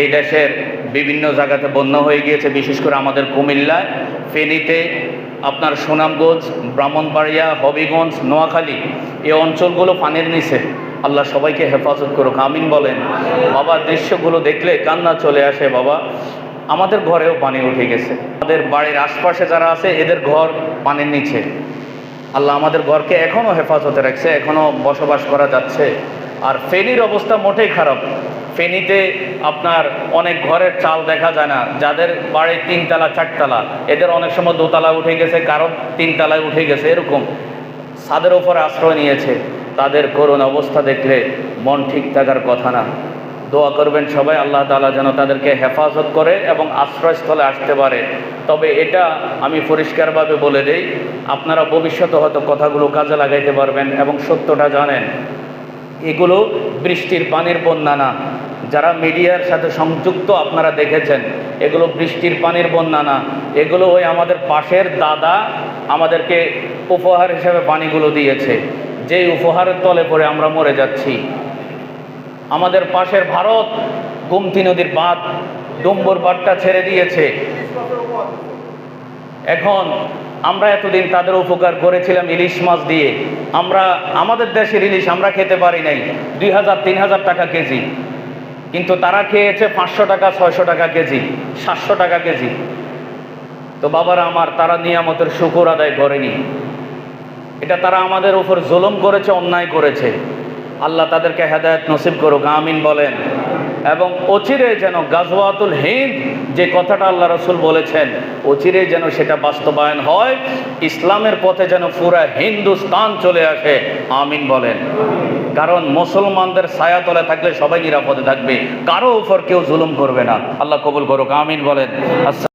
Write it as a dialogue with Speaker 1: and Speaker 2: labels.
Speaker 1: এই দেশের বিভিন্ন জায়গাতে বন্যা হয়ে গিয়েছে, বিশেষ করে আমাদের কুমিল্লায়। ফেনীতে আপনার সুনামগঞ্জ, ব্রাহ্মণবাড়িয়া, হবিগঞ্জ, নোয়াখালী, এই অঞ্চলগুলো পানির নিচে। আল্লাহ সবাইকে হেফাজত করুক, আমিন বলেন। বাবা, দৃশ্যগুলো দেখলে কান্না চলে আসে, বাবা। আমাদের ঘরেও পানি উঠে গেছে। আমাদের বাড়ির আশপাশে যারা আছে, এদের ঘর পানির নিচে। আল্লাহ আমাদের ঘরকে এখনও হেফাজতে রাখছে এখনও বসবাস করা যাচ্ছে। আর ফেনীর অবস্থা মোটেই খারাপ। ফেনীতে আপনার অনেক ঘরের চাল দেখা যায় না, যাদের বাড়ি তিনতলা, চারতলা, এদের অনেক সময় দোতলা উঠে গেছে কারও তিনতলায় উঠে গেছে, এরকম। ছাদের ওপরে আশ্রয় নিয়েছে, তাদের করুণ অবস্থা দেখলে মন ঠিক থাকার কথা না। দোয়া করবেন সবাই, আল্লাহ তাআলা যেন তাদেরকে হেফাজত করে এবং আশ্রয়স্থলে আসতে পারে। তবে এটা আমি পরিষ্কারভাবে বলে দেই, আপনারা ভবিষ্যতে হয়তো কথাগুলো কাজে লাগাইতে পারবেন এবং সত্যটা জানেন। এগুলো বৃষ্টির পানির বন্যা না। যারা মিডিয়ার সাথে সংযুক্ত আপনারা দেখেছেন, এগুলো বৃষ্টির পানির বন্যা না। এগুলো ওই আমাদের পাশের দাদা আমাদেরকে উপহার হিসেবে পানিগুলো দিয়েছে। যেই উপহারের তলে পড়ে আমরা মরে যাচ্ছি। আমাদের পাশের ভারত গুমতি নদীর বাঁধ ডুম্বর বাঁধটা ছেড়ে দিয়েছে। এখন আমরা এতদিন তাদের উপকার করেছিলাম ইলিশ মাছ দিয়ে। আমরা, আমাদের দেশের ইলিশ আমরা খেতে পারি নাই। দুই হাজার, তিন হাজার টাকা কেজি। কিন্তু তারা খেয়েছে পাঁচশো টাকা, ছয়শো টাকা কেজি, সাতশো টাকা কেজি। তো বাবারা আমার, তারা নিয়ামতের শুকুর আদায় করেনি। এটা তারা আমাদের উপর জুলুম করেছে, অন্যায় করেছে। আল্লাহ তাদেরকে হেদায়ত নসিব করুক, আমিন বলেন। এবং অচিরে যেন গাজওয়াতুল হিন্দ যে কথাটা আল্লাহ রসুল বলেছেন, অচিরে যেন সেটা বাস্তবায়ন হয়, ইসলামের পথে যেন পুরা হিন্দুস্তান চলে আসে। আমিন বলেন। কারণ মুসলমানদের ছায়া তলে থাকলে সবাই নিরাপদে থাকবে, কারও উপর কেউ জুলুম করবে না। আল্লাহ কবুল করুক, আমিন বলেন।